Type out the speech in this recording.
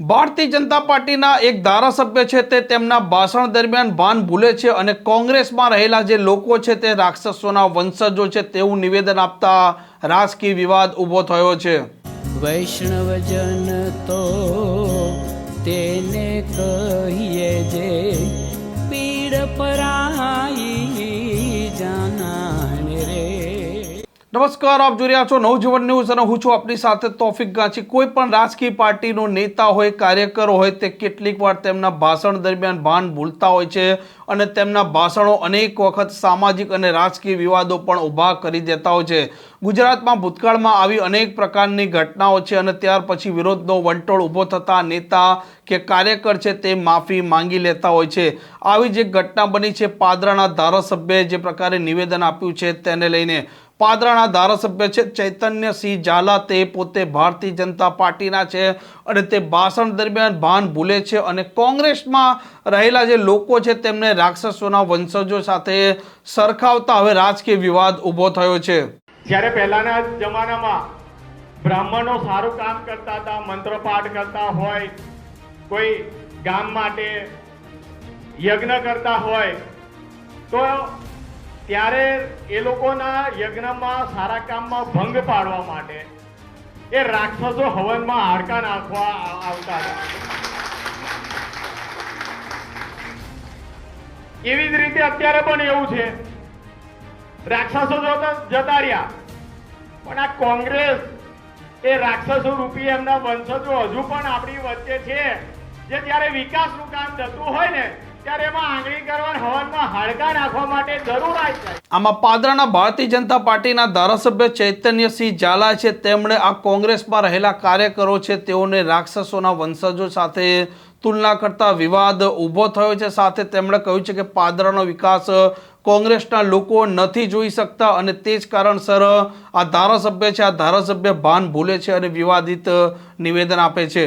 ભારતીય જનતા પાર્ટીના એક ધારાસભ્ય છે તે તેમના ભાષણ દરમિયાન ભાન ભૂલે છે અને કોંગ્રેસમાં રહેલા જે લોકો છે તે રાક્ષસોના વંશજો છે તેવું નિવેદન આપતા રાજકીય વિવાદ ઊભો થયો છે. વૈષ્ણવજન તો તેને કહીએ જે પીડ પરાઈ નમસ્કાર, આપ જોઈ રહ્યા છો નવજીવન ન્યૂઝ અને હું છું આપની સાથે તોફિક ગાંચી. કોઈ પણ રાજકીય પાર્ટીનો નેતા હોય, કાર્યકર હોય, તે કેટલીક વાર તેમના ભાષણ દરમિયાન ભાન ભૂલતા હોય છે અને તેમના ભાષણો અનેક વખત સામાજિક અને રાજકીય વિવાદો પણ ઊભા કરી દેતા હોય છે. ગુજરાતમાં ભૂતકાળમાં આવી અનેક પ્રકારની ઘટનાઓ છે અને ત્યાર પછી વિરોધનો વંટોળ ઊભો થતા નેતા કે કાર્યકર છે તે માફી માંગી લેતા હોય છે. આવી જે ઘટના બની છે, પાદરાના ધારાસભ્યએ જે પ્રકારે નિવેદન આપ્યું છે તેને લઈને પાદરાના ધારાસભ્ય છે ચૈતન્યસિંહ ઝાલા. તે પોતે ભારતીય જનતા પાર્ટીના છે અને તે ભાષણ દરમિયાન ભાન ભૂલે છે અને કોંગ્રેસમાં રહેલા જે લોકો છે તેમને રાક્ષસોના વંશજો સાથે સરખાવતા હવે રાજકીય વિવાદ ઊભો થયો છે. જ્યારે પહેલાના જમાનામાં બ્રાહ્મણો સારું કામ કરતા હતા મંત્રપાઠ કરતા હોય, કોઈ ગામ માટે યજ્ઞ કરતા હોય, તો ત્યારે એ લોકોના યજ્ઞમાં, સારા કામમાં ભંગ પાડવા માટે એ રાક્ષસો હવનમાં હાડકા નાખવા આવતા હતા. એવી જ રીતે અત્યારે પણ એવું છે. રાક્ષસો જોતા રહ્યા, પણ આ કોંગ્રેસ એ રાક્ષસો રૂપી એમના વંશજો હજુ પણ આપણી વચ્ચે છે. જે જ્યારે વિકાસનું કામ થતું હોય ને, ત્યારે એમાં આંગળી કરવા આમાં પાદરાના ભારતીય જનતા પાર્ટીના ધારાસભ્ય ચૈતન્યસિંહ ઝાલા છે. તેમણે આ કોંગ્રેસમાં રહેલા કાર્યકરો છે, તેઓને રાક્ષસોના વંશજો સાથે તુલના કરતા વિવાદ ઊભો થયો છે. સાથે તેમણે કહ્યું છે કે પાદરાનો વિકાસ કોંગ્રેસના લોકો નથી જોઈ શકતા અને તે જ કારણસર આ ધારાસભ્ય છે, આ ધારાસભ્ય ભાન ભૂલે છે અને વિવાદિત નિવેદન આપે છે.